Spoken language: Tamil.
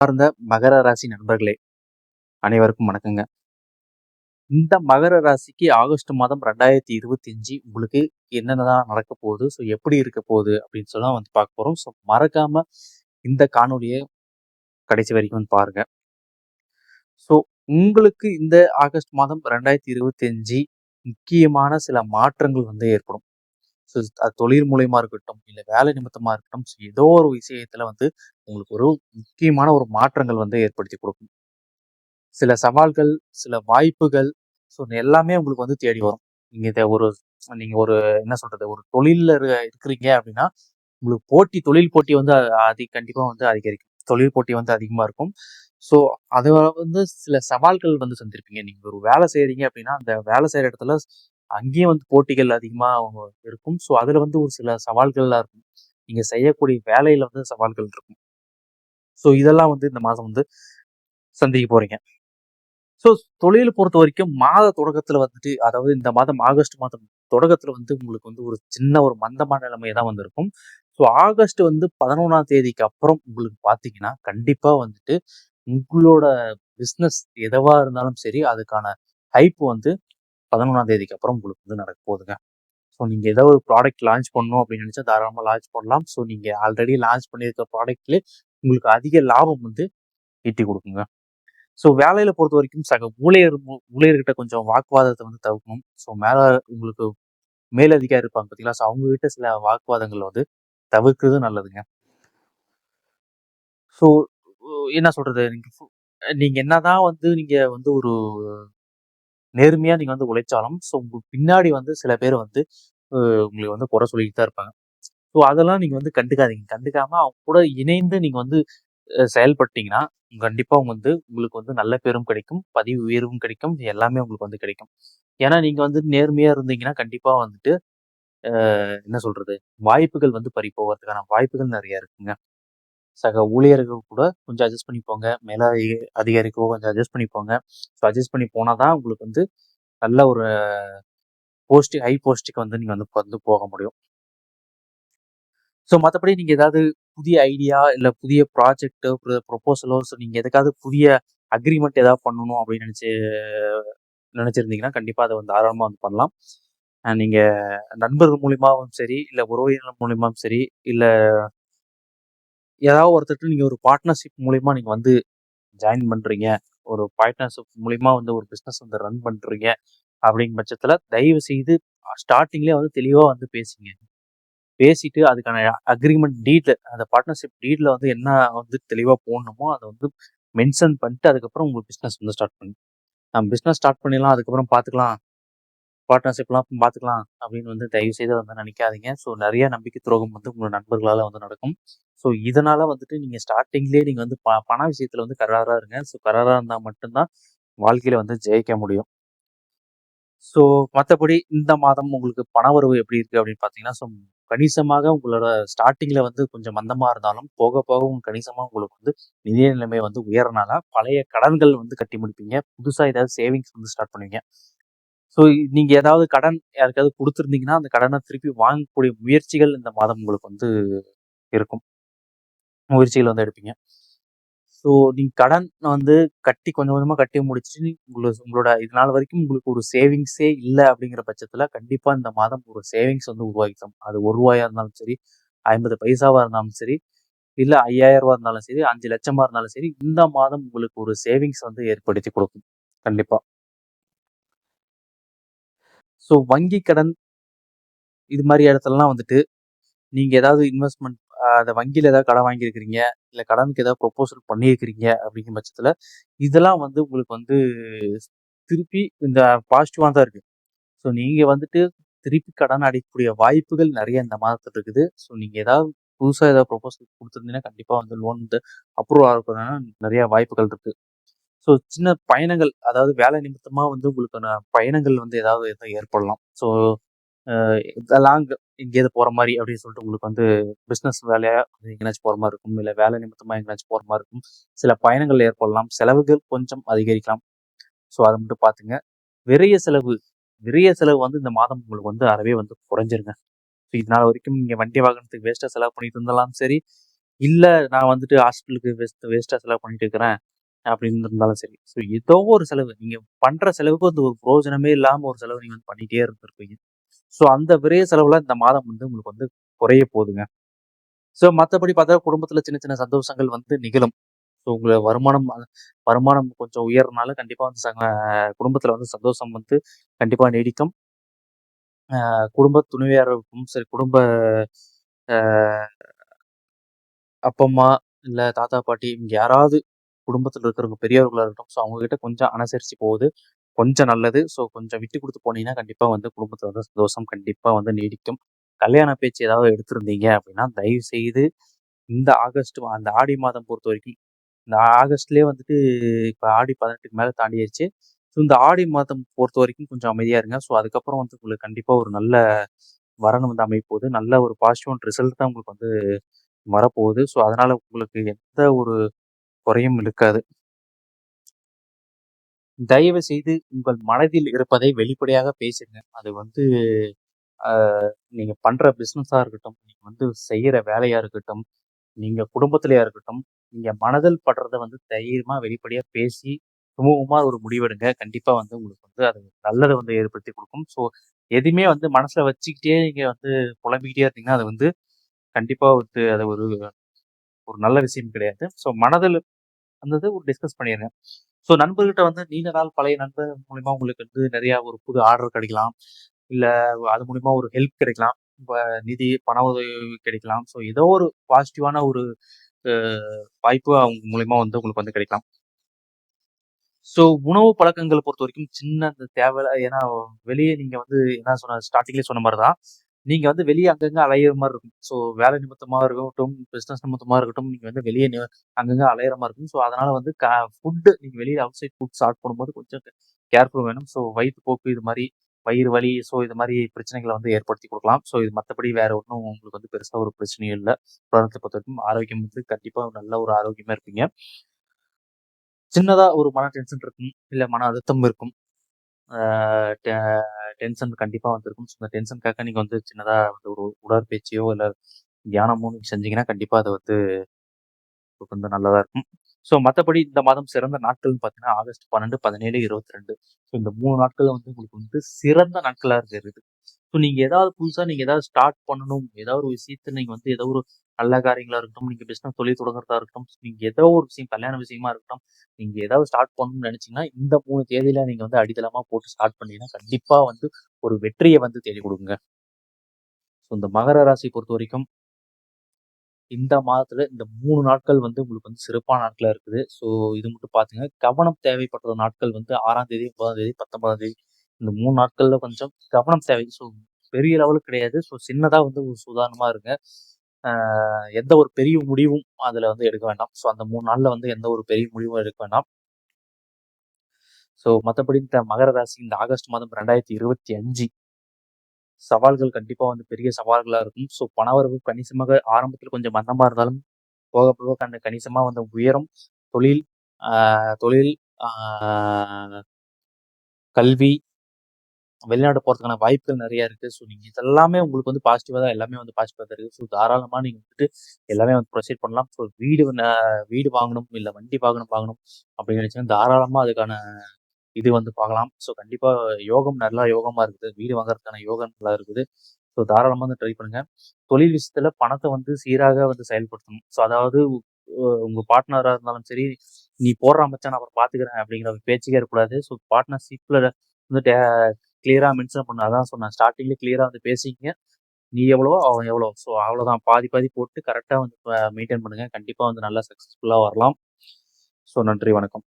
சார்ந்த மகர ராசி நண்பர்களே அனைவருக்கும் வணக்கங்க. இந்த மகர ராசிக்கு ஆகஸ்ட் மாதம் ரெண்டாயிரத்தி இருபத்தி அஞ்சு உங்களுக்கு என்னென்னதான் நடக்க போகுது? ஸோ எப்படி இருக்க போகுது? அப்படின்னு சொல்லி வந்து பார்க்க போகிறோம் ஸோ மறக்காம இந்த காணொலியை கடைசி வரைக்கும் வந்து பாருங்க. ஸோ உங்களுக்கு இந்த ஆகஸ்ட் மாதம் ரெண்டாயிரத்தி இருபத்தி அஞ்சு முக்கியமான சில மாற்றங்கள் வந்து ஏற்படும். ஸோ அது தொழில் மூலயமா இருக்கட்டும் இல்லை வேலை நிமித்தமாக இருக்கட்டும் ஸோ ஏதோ ஒரு விஷயத்துல வந்து உங்களுக்கு ஒரு முக்கியமான ஒரு மாற்றங்கள் வந்து ஏற்படுத்தி கொடுக்கும். சில சவால்கள் சில வாய்ப்புகள் ஸோ எல்லாமே உங்களுக்கு வந்து தேடி வரும். நீங்கள் இதை ஒரு நீங்கள் ஒரு என்ன சொல்கிறது ஒரு தொழிலில் இருக்கிறீங்க அப்படின்னா உங்களுக்கு போட்டி தொழில் போட்டி வந்து அதி கண்டிப்பாக வந்து அதிகரிக்கும். தொழில் போட்டி வந்து அதிகமாக இருக்கும். ஸோ அதை வந்து சில சவால்கள் வந்து சந்திருப்பீங்க. நீங்கள் ஒரு வேலை செய்கிறீங்க அப்படின்னா அந்த வேலை செய்கிற இடத்துல அங்கேயும் வந்து போட்டிகள் அதிகமாக இருக்கும். ஸோ அதில் வந்து ஒரு சில சவால்கள்லாம் இருக்கும். நீங்கள் செய்யக்கூடிய வேலையில் வந்து சவால்கள் இருக்கும். ஸோ இதெல்லாம் வந்து இந்த மாதம் வந்து சந்திக்க போகிறீங்க ஸோ தொழில் பொறுத்த வரைக்கும் மாத தொடக்கத்தில் வந்துட்டு அதாவது இந்த மாதம் ஆகஸ்ட் மாதம் தொடக்கத்தில் வந்து உங்களுக்கு வந்து ஒரு சின்ன ஒரு மந்தமான நிலைமை தான் வந்திருக்கும். ஸோ ஆகஸ்ட் வந்து பதினொன்றாம் தேதிக்கு அப்புறம் உங்களுக்கு பார்த்தீங்கன்னா கண்டிப்பாக வந்துட்டு உங்களோட பிஸ்னஸ் எதுவாக இருந்தாலும் சரி அதுக்கான ஹைப் வந்து பதினொன்றாம் தேதிக்கு அப்புறம் உங்களுக்கு வந்து நடக்க போகுதுங்க. ஸோ நீங்கள் ஏதோ ஒரு ப்ராடக்ட் லான்ச் பண்ணணும் அப்படின்னு நினச்சா தாராளமாக லான்ச் பண்ணலாம். ஸோ நீங்கள் ஆல்ரெடி லான்ச் பண்ணியிருக்க ப்ராடக்ட்லேயே உங்களுக்கு அதிக லாபம் வந்து ஈட்டி கொடுக்குங்க. ஸோ வேலையில் பொறுத்த வரைக்கும் சக ஊழியர் ஊழியர்கிட்ட கொஞ்சம் வாக்குவாதத்தை வந்து தவிர்க்கணும். ஸோ மேலே உங்களுக்கு மேலதிகாரி இருப்பாங்க பார்த்தீங்களா ஸோ அவங்ககிட்ட சில வாக்குவாதங்கள் வந்து தவிர்க்கிறது நல்லதுங்க. ஸோ என்ன சொல்கிறது நீங்கள் என்ன என்னதான் வந்து நீங்கள் வந்து ஒரு நேர்மையாக நீங்கள் வந்து உழைச்சாலும் ஸோ உங்களுக்கு பின்னாடி வந்து சில பேர் வந்து உங்களுக்கு வந்து குறை சொல்லிக்கிட்டு தான் இருப்பாங்க. ஸோ அதெல்லாம் நீங்கள் வந்து கண்டுக்காதீங்க. கண்டுக்காமல் அவங்க கூட இணைந்து நீங்கள் வந்து செயல்பட்டீங்கன்னா கண்டிப்பாக அவங்க வந்து உங்களுக்கு வந்து நல்ல பேரும் கிடைக்கும். பதிவு உயர்வும் கிடைக்கும். எல்லாமே உங்களுக்கு வந்து கிடைக்கும். ஏன்னா நீங்கள் வந்து நேர்மையாக இருந்தீங்கன்னா கண்டிப்பாக வந்துட்டு என்ன சொல்கிறது வாய்ப்புகள் வந்து பறி போகிறதுக்கான வாய்ப்புகள் நிறையா இருக்குங்க. சக ஊழியர்கள் கூட கொஞ்சம் அட்ஜஸ்ட் பண்ணிப்போங்க. மேல அதிகாரிக்கோ கொஞ்சம் அட்ஜஸ்ட் பண்ணிப்போங்க. ஸோ அட்ஜஸ்ட் பண்ணி போனால் தான் உங்களுக்கு வந்து நல்ல ஒரு போஸ்டிங் ஹை போஸ்ட்டுக்கு வந்து நீங்கள் வந்து வந்து போக முடியும். ஸோ மற்றபடி நீங்கள் ஏதாவது புதிய ஐடியா இல்லை புதிய ப்ராஜெக்டோ ப்ரொப்போசலோ ஸோ நீங்கள் எதுக்காவது புதிய அக்ரிமெண்ட் ஏதாவது பண்ணணும் அப்படின்னு நினச்சி நினச்சிருந்தீங்கன்னா கண்டிப்பாக அதை வந்து தாராளமாக வந்து பண்ணலாம். நீங்கள் நண்பர்கள் மூலியமாகவும் சரி இல்லை உறவினர்கள் மூலியமாகவும் சரி இல்லை ஏதாவது ஒருத்தர் நீங்கள் ஒரு பார்ட்னர்ஷிப் மூலிமா நீங்கள் வந்து ஜாயின் பண்ணுறீங்க ஒரு பார்ட்னர்ஷிப் மூலிமா வந்து ஒரு பிஸ்னஸ் வந்து ரன் பண்ணுறீங்க அப்படிங்கிற பட்சத்தில் தயவு செய்து ஸ்டார்டிங்லேயே வந்து தெளிவாக வந்து பேசுங்க. பேசிட்டு அதுக்கான அக்ரிமெண்ட் டீட்டில் அந்த பார்ட்னர்ஷிப் டீட்டில் வந்து என்ன வந்து தெளிவாக போடணுமோ அதை வந்து மென்ஷன் பண்ணிட்டு அதுக்கப்புறம் உங்களுக்கு பிஸ்னஸ் வந்து ஸ்டார்ட் பண்ணி. நம்ம பிஸ்னஸ் ஸ்டார்ட் பண்ணிடலாம் அதுக்கப்புறம் பார்த்துக்கலாம் பார்ட்னர்ஷிப்லாம் பார்த்துக்கலாம் அப்படின்னு வந்து தயவு செய்து வந்து நினைக்காதீங்க. ஸோ நிறைய நம்பிக்கை துரோகம் வந்து உங்களோட நண்பர்களால் வந்து நடக்கும். ஸோ இதனால் வந்துட்டு நீங்கள் ஸ்டார்டிங்லேயே நீங்கள் வந்து ப பண விஷயத்தில் வந்து கராராக இருங்க. ஸோ கராராக இருந்தால் மட்டும்தான் வாழ்க்கையில் வந்து ஜெயிக்க முடியும். ஸோ மற்றபடி இந்த மாதம் உங்களுக்கு பண வரவு எப்படி இருக்குது அப்படின்னு பார்த்தீங்கன்னா ஸோ கணிசமாக உங்களோட ஸ்டார்டிங்கில் வந்து கொஞ்சம் மந்தமாக இருந்தாலும் போக போக உங்க கணிசமாக உங்களுக்கு வந்து நிதிய நிலைமை வந்து உயரனால பழைய கடன்கள் வந்து கட்டி முடிப்பீங்க. புதுசாக ஏதாவது சேவிங்ஸ் வந்து ஸ்டார்ட் பண்ணுவீங்க. ஸோ நீங்கள் ஏதாவது கடன் யாருக்காவது கொடுத்துருந்தீங்கன்னா அந்த கடனை திருப்பி வாங்கக்கூடிய முயற்சிகள் இந்த மாதம் உங்களுக்கு வந்து இருக்கும். முயற்சிகள் வந்து எடுப்பீங்க. ஸோ நீங்கள் கடன் வந்து கட்டி கொஞ்சம் கொஞ்சமாக கட்டி முடிச்சுட்டு உங்களுக்கு உங்களோட இது நாள் வரைக்கும் உங்களுக்கு ஒரு சேவிங்ஸே இல்லை அப்படிங்கிற பட்சத்தில் கண்டிப்பாக இந்த மாதம் ஒரு சேவிங்ஸ் வந்து உருவாக்கிட்டோம் அது ஒரு ரூபாயாக இருந்தாலும் சரி ஐம்பது பைசாவாக இருந்தாலும் சரி இல்லை ஐயாயிரம் ரூபா இருந்தாலும் சரி அஞ்சு லட்சமாக இருந்தாலும் சரி இந்த மாதம் உங்களுக்கு ஒரு சேவிங்ஸ் வந்து ஏற்படுத்தி கொடுக்கும். கண்டிப்பாக ஸோ வங்கி கடன் இது மாதிரி இடத்துலலாம் வந்துட்டு நீங்கள் ஏதாவது இன்வெஸ்ட்மெண்ட் அந்த வங்கியில் ஏதாவது கடன் வாங்கியிருக்கிறீங்க இல்லை கடனுக்கு ஏதாவது ப்ரொப்போசல் பண்ணியிருக்கிறீங்க அப்படிங்கிற பட்சத்தில் இதெல்லாம் வந்து உங்களுக்கு வந்து திருப்பி இந்த பாசிட்டிவாக தான் இருக்குது ஸோ நீங்கள் வந்துட்டு திருப்பி கடன் அடைக்கக்கூடிய வாய்ப்புகள் நிறைய இந்த மாதத்தில் இருக்குது. ஸோ நீங்கள் ஏதாவது புதுசாக ஏதாவது ப்ரொப்போசல் கொடுத்துருந்தீங்கன்னா கண்டிப்பாக வந்து லோன் வந்து அப்ரூவ் ஆகிறதுக்கான நிறைய வாய்ப்புகள் இருக்குது ஸோ சின்ன பயணங்கள் அதாவது வேலை நிமித்தமாக வந்து உங்களுக்கான பயணங்கள் வந்து ஏதாவது எதாவது ஏற்படலாம் ஸோ லாங் எங்கேயாவது போகிற மாதிரி அப்படின்னு சொல்லிட்டு உங்களுக்கு வந்து பிஸ்னஸ் வேலையாக எங்கேனாச்சும் போகிற மாதிரி இருக்கும் இல்லை வேலை நிமித்தமாக எங்கேனாச்சும் போகிற மாதிரி இருக்கும் சில பயணங்கள் ஏற்படலாம் செலவுகள் கொஞ்சம் அதிகரிக்கலாம் ஸோ அதை மட்டும் பார்த்துங்க விரைய செலவு விரைய செலவு வந்து இந்த மாதம் உங்களுக்கு வந்து அறவே வந்து குறைஞ்சிருங்க ஸோ இதனால் வரைக்கும் நீங்கள் வண்டி வாகனத்துக்கு வேஸ்ட்டாக செலவு பண்ணிட்டு இருந்தாலும் சரி இல்லை நான் வந்துட்டு ஹாஸ்பிட்டலுக்கு வேஸ்ட் வேஸ்ட்டாக செலவு பண்ணிட்டு இருக்கிறேன் அப்படின்னு இருந்தாலும் சரி. ஸோ ஏதோ ஒரு செலவு. நீங்கள் பண்ணுற செலவுக்கு வந்து ஒரு பிரோஜனமே இல்லாமல் ஒரு செலவு நீங்கள் வந்து பண்ணிகிட்டே இருந்திருப்பீங்க. ஸோ அந்த விரைய செலவில் இந்த மாதம் வந்து உங்களுக்கு வந்து குறைய போகுதுங்க. ஸோ மற்றபடி பார்த்தா குடும்பத்தில் சின்ன சின்ன சந்தோஷங்கள் வந்து நிகழும். ஸோ உங்களை வருமானம் வருமானம் கொஞ்சம் உயர்றனால கண்டிப்பாக வந்து சங்க குடும்பத்தில் வந்து சந்தோஷம் வந்து கண்டிப்பாக நீடிக்கும். குடும்ப துணைவியாருக்கும் சரி, குடும்ப அ அப்பா, அம்மா, இல்லை தாத்தா, பாட்டி இங்கே யாராவது குடும்பத்தில் இருக்கிறவங்க பெரியவர்களாக இருக்கட்டும். ஸோ அவங்க கிட்ட கொஞ்சம் அனுசரித்து போகுது கொஞ்சம் நல்லது. ஸோ கொஞ்சம் விட்டு கொடுத்து போனீங்கன்னா, கண்டிப்பாக வந்து குடும்பத்தில் வந்து சந்தோஷம் கண்டிப்பாக வந்து நீடிக்கும். கல்யாண பேச்சு ஏதாவது எடுத்திருந்தீங்க அப்படின்னா, தயவு செய்து இந்த ஆகஸ்ட் அந்த ஆடி மாதம் பொறுத்த வரைக்கும் இந்த ஆகஸ்ட்லேயே வந்துட்டு இப்போ ஆடி 18க்கு மேல தாண்டிருச்சு. ஸோ இந்த ஆடி மாதம் பொறுத்த வரைக்கும் கொஞ்சம் அமைதியாக இருங்க. ஸோ அதுக்கப்புறம் வந்து உங்களுக்கு கண்டிப்பாக ஒரு நல்ல வரணும் வந்து அமைப்போகுது நல்ல ஒரு பாசிட்டிவான ரிசல்ட் தான் உங்களுக்கு வந்து வரப்போகுது. ஸோ அதனால் உங்களுக்கு எந்த ஒரு குறையும் இருக்காது. தயவு செய்து உங்கள் மனதில் இருப்பதை வெளிப்படையாக பேசுங்க. அது வந்து நீங்க பண்ற பிசினஸா இருக்கட்டும், நீங்க வந்து செய்யற வேலையா இருக்கட்டும், நீங்க குடும்பத்திலயா இருக்கட்டும், நீங்க மனதில் படுறத வந்து தைரியமா வெளிப்படையா பேசி, சுமூகமா ஒரு முடிவெடுங்க. கண்டிப்பா வந்து உங்களுக்கு வந்து அது நல்லதை வந்து ஏற்படுத்தி கொடுக்கும் ஸோ எதுவுமே வந்து மனசுல வச்சுக்கிட்டே நீங்க வந்து புலம்பிக்கிட்டே இருந்தீங்கன்னா, அது வந்து கண்டிப்பா வந்து அது ஒரு ஒரு நல்ல விஷயம் கிடையாது. ஸோ மனதில் வந்தது ஒரு டிஸ்கஸ் பண்ணிடுங்க ஸோ நண்பர்கிட்ட வந்து நீண்ட நாள் பழைய நண்பர் மூலிமா உங்களுக்கு வந்து நிறையா ஒரு புது ஆர்டர் கிடைக்கலாம். இல்லை அது மூலிமா ஒரு ஹெல்ப் கிடைக்கலாம். நிதி, பண உதவி கிடைக்கலாம். ஸோ ஏதோ ஒரு பாசிட்டிவான ஒரு வாய்ப்பு அவங்க மூலிமா வந்து உங்களுக்கு வந்து கிடைக்கலாம். ஸோ உணவு பொறுத்த வரைக்கும் சின்ன அந்த தேவையில்ல ஏன்னா வெளியே நீங்கள் வந்து என்ன சொன்ன ஸ்டார்டிங்லேயே சொன்ன மாதிரி தான். நீங்க வந்து வெளிய அங்கங்க அலையிற மாரி இருக்கும். ஸோ வேலை நிமித்தமா இருக்கட்டும், பிசினஸ் நிமித்தமா இருக்கட்டும், நீங்க வந்து வெளிய நி அங்கங்க அலையிற மாரி இருக்கும். ஸோ அதனால வந்து க ஃபுட் நீங்க வெளியே அவுட் சைட் ஃபுட் ஸ்டார்ட் பண்ணும்போது கொஞ்சம் கேர்ஃபுல் வேணும். ஸோ வயிற்றுப்போக்கு இது மாரி, வயிறு வலி, ஸோ இது மாரி பிரச்சனைகள வந்து ஏற்படுத்தி குடுக்கலாம். ஸோ இது மத்தபடி வேற ஒண்ணும் உங்களுக்கு வந்து பெருசா ஒரு பிரச்சனையும் இல்ல. பொறுத்த பொறுத்தவரைக்கும் ஆரோக்கியம் வந்து கண்டிப்பா நல்ல ஒரு ஆரோக்கியமா இருப்பீங்க. சின்னதா ஒரு மன டென்ஷன் இருக்கும். இல்ல மன அழுத்தம் இருக்கும். டெ டென்ஷன் கண்டிப்பாக வந்திருக்கும் ஸோ அந்த டென்ஷனுக்காக நீங்கள் வந்து சின்னதாக வந்து ஒரு உடற்பயிற்சியோ, இல்லை தியானமோ நீங்கள் செஞ்சீங்கன்னா, கண்டிப்பாக அது வந்து உங்களுக்கு வந்து நல்லதாக இருக்கும். ஸோ மற்றபடி இந்த மாதம் சிறந்த நாட்கள்னு பார்த்தீங்கன்னா, ஆகஸ்ட் 12, 17, 22. ஸோ இந்த மூணு நாட்கள் வந்து உங்களுக்கு வந்து சிறந்த நாட்களாக இருக்கிறது. ஸோ நீங்கள் ஏதாவது புதுசாக நீங்கள் ஏதாவது ஸ்டார்ட் பண்ணணும். ஏதாவது ஒரு விஷயத்தை நீங்கள் வந்து ஏதோ ஒரு நல்ல காரியங்களா இருக்கட்டும், நீங்க பிஸ்னஸ் தொழில் தொடங்குறதா இருக்கட்டும், நீங்க ஏதோ ஒரு விஷயம் கல்யாண விஷயமா இருக்கட்டும், நீங்க ஏதாவது ஸ்டார்ட் பண்ணணும்னு நினைச்சீங்கன்னா, இந்த 3 தேதியில நீங்க வந்து அடித்தளமாக போட்டு ஸ்டார்ட் பண்ணீங்கன்னா, கண்டிப்பா வந்து ஒரு வெற்றியை வந்து தேடி கொடுங்க ஸோ இந்த மகர ராசி பொறுத்தவரைக்கும் இந்த மாதத்துல இந்த மூணு நாட்கள் வந்து உங்களுக்கு வந்து சிறப்பான நாட்களாக இருக்குது. ஸோ இது மட்டும் பார்த்துங்க. கவனம் தேவைப்படுற நாட்கள் வந்து ஆறாம் தேதி, ஒன்பதாம் தேதி, 19ஆம் தேதி இந்த மூணு நாட்கள்ல கொஞ்சம் கவனம் தேவை. ஸோ பெரிய லெவலுக்கு கிடையாது. ஸோ சின்னதா வந்து ஒரு சுதாரணமாக இருங்க. எந்த ஒரு பெரிய முடிவும் அதில் வந்து எடுக்க வேண்டாம். ஸோ அந்த மூணு நாளில் வந்து எந்த ஒரு பெரிய முடிவும் எடுக்க வேண்டாம். ஸோ மற்றபடி இந்த மகர ராசி இந்த ஆகஸ்ட் மாதம் 2025 சவால்கள் கண்டிப்பாக வந்து பெரிய சவால்களாக இருக்கும். ஸோ பணவரவு கணிசமாக ஆரம்பத்தில் கொஞ்சம் மந்தமாக இருந்தாலும், போக போக அந்த கணிசமாக வந்து உயரும். தொழில் தொழில் கல்வி, வெளிநாடு போகிறதுக்கான வாய்ப்புகள் நிறையா இருக்குது ஸோ நீங்கள் இதெல்லாமே உங்களுக்கு வந்து பாசிட்டிவாக தான் எல்லாமே வந்து பாசிட்டிவாக தான் இருக்குது ஸோ தாராளமாக நீங்கள் வந்துட்டு எல்லாமே வந்து ப்ரொசீட் பண்ணலாம். ஸோ வீடு வீடு வாங்கணும், இல்லை வண்டி வாங்கணும் வாங்கணும் அப்படின்னு நினைச்சீங்கன்னா, தாராளமாக அதுக்கான இது வந்து பார்க்கலாம். ஸோ கண்டிப்பாக யோகம் நல்லா யோகமாக இருக்குது. வீடு வாங்குறதுக்கான யோகம் நல்லா இருக்குது. ஸோ தாராளமாக வந்து ட்ரை பண்ணுங்கள் தொழில் விஷயத்தில் பணத்தை வந்து சீராக வந்து செயல்படுத்தணும். ஸோ அதாவது உங்கள் பார்ட்னராக இருந்தாலும் சரி, "நீ போடுறா மச்சான் நான் அப்புறம் பார்த்துக்கிறேன்" அப்படிங்கிற ஒரு பேச்சுக்கே இருக்கக்கூடாது. ஸோ பார்ட்னர்ஷிப்பில் வந்து கிளியராக கிளியரா மென்ஷன் பண்ண அதான் சொன்னேன். ஸ்டார்டிங்லேயே கிளியராக வந்து பேசிங்க நீ எவ்வளவோ, அவன் எவ்வளோ. ஸோ அவ்வளோதான். பாதி பாதி போட்டு கரெக்டாக வந்து மெயின்டைன் பண்ணுங்க. கண்டிப்பா வந்து நல்லா சக்சஸ்ஃபுல்லா வரலாம். ஸோ நன்றி, வணக்கம்.